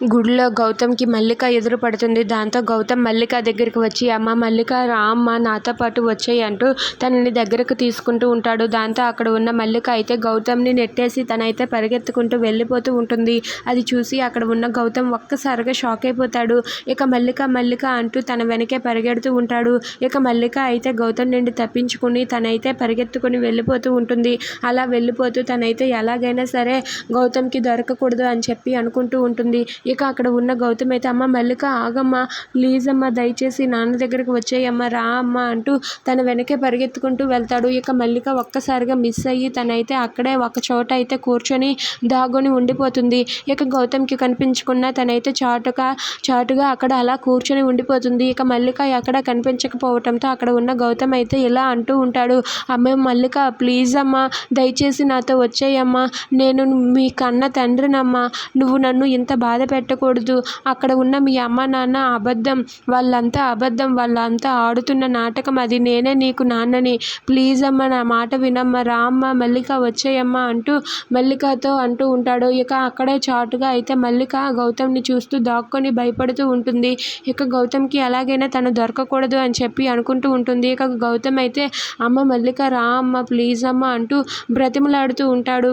గుడిలో గౌతమ్కి మల్లిక ఎదురు పడుతుంది. దాంతో గౌతమ్ మల్లిక దగ్గరికి వచ్చి అమ్మ మల్లిక రా అమ్మ నాతో పాటు వచ్చేయి అంటూ తనని దగ్గరకు తీసుకుంటూ ఉంటాడు. దాంతో అక్కడ ఉన్న మల్లిక అయితే గౌతమ్ని నెట్టేసి తనైతే పరిగెత్తుకుంటూ వెళ్ళిపోతూ ఉంటుంది. అది చూసి అక్కడ ఉన్న గౌతమ్ ఒక్కసారిగా షాక్ అయిపోతాడు. ఇక మల్లిక మల్లిక అంటూ తన వెనకే పరిగెడుతూ ఉంటాడు. ఇక మల్లిక అయితే గౌతమ్ నుండి తప్పించుకుని తనైతే పరిగెత్తుకుని వెళ్ళిపోతూ ఉంటుంది. అలా వెళ్ళిపోతూ తనైతే ఎలాగైనా సరే గౌతమ్కి దొరకకూడదు అని చెప్పి అనుకుంటూ ఉంటుంది. ఇక అక్కడ ఉన్న గౌతమ్ అయితే అమ్మ మల్లిక ఆగమ్మ ప్లీజ్ అమ్మ దయచేసి నాన్న దగ్గరకు వచ్చేయమ్మ రా అమ్మ అంటూ తన వెనకే పరిగెత్తుకుంటూ వెళ్తాడు. ఇక మల్లిక ఒక్కసారిగా మిస్ అయ్యి తనైతే అక్కడే ఒక చోట అయితే కూర్చొని దాగుని ఉండిపోతుంది. ఇక గౌతమ్కి కనిపించకుండా తనైతే చాటుగా చాటుగా అక్కడ అలా కూర్చొని ఉండిపోతుంది. ఇక మల్లిక ఎక్కడ కనిపించకపోవటంతో అక్కడ ఉన్న గౌతమ్ అయితే ఇలా అంటూ ఉంటాడు. అమ్మ మల్లిక ప్లీజ్ అమ్మ దయచేసి నాతో వచ్చేయమ్మా నేను మీ కన్న తండ్రినమ్మా. నువ్వు నన్ను ఇంత బాధ పెట్టకూడదు. అక్కడ ఉన్న మీ అమ్మ నాన్న అబద్ధం వాళ్ళంతా అబద్ధం వాళ్ళంతా ఆడుతున్న నాటకం అది నేనే నీకు నాన్నని. ప్లీజ్ అమ్మ నా మాట వినమ్మ. రామ్మ మల్లిక వచ్చేయమ్మ అంటూ మల్లికతో అంటూ ఉంటాడు. ఇక అక్కడే చాటుగా అయితే మల్లిక గౌతమ్ని చూస్తూ దాక్కొని భయపడుతూ ఉంటుంది. ఇక గౌతమ్కి ఎలాగైనా తను దొరకకూడదు అని చెప్పి అనుకుంటూ ఉంటుంది. ఇక గౌతమ్ అయితే అమ్మ మల్లిక రా అమ్మ ప్లీజ్ అమ్మ అంటూ బ్రతిమలాడుతూ ఉంటాడు.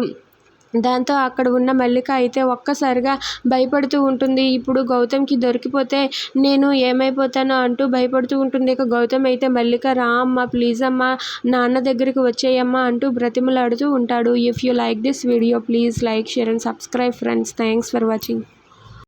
దాంతో అక్కడ ఉన్న మల్లిక అయితే ఒక్కసారిగా భయపడుతూ ఉంటుంది. ఇప్పుడు గౌతమ్కి దొరికిపోతే నేను ఏమైపోతానో అంటూ భయపడుతూ ఉంటుంది. ఇక గౌతమ్ అయితే మల్లిక రా అమ్మ ప్లీజ్ అమ్మ నాన్న దగ్గరికి వచ్చేయమ్మా అంటూ బ్రతిమలాడుతూ ఉంటాడు. If you like this video please like share and subscribe friends thanks for watching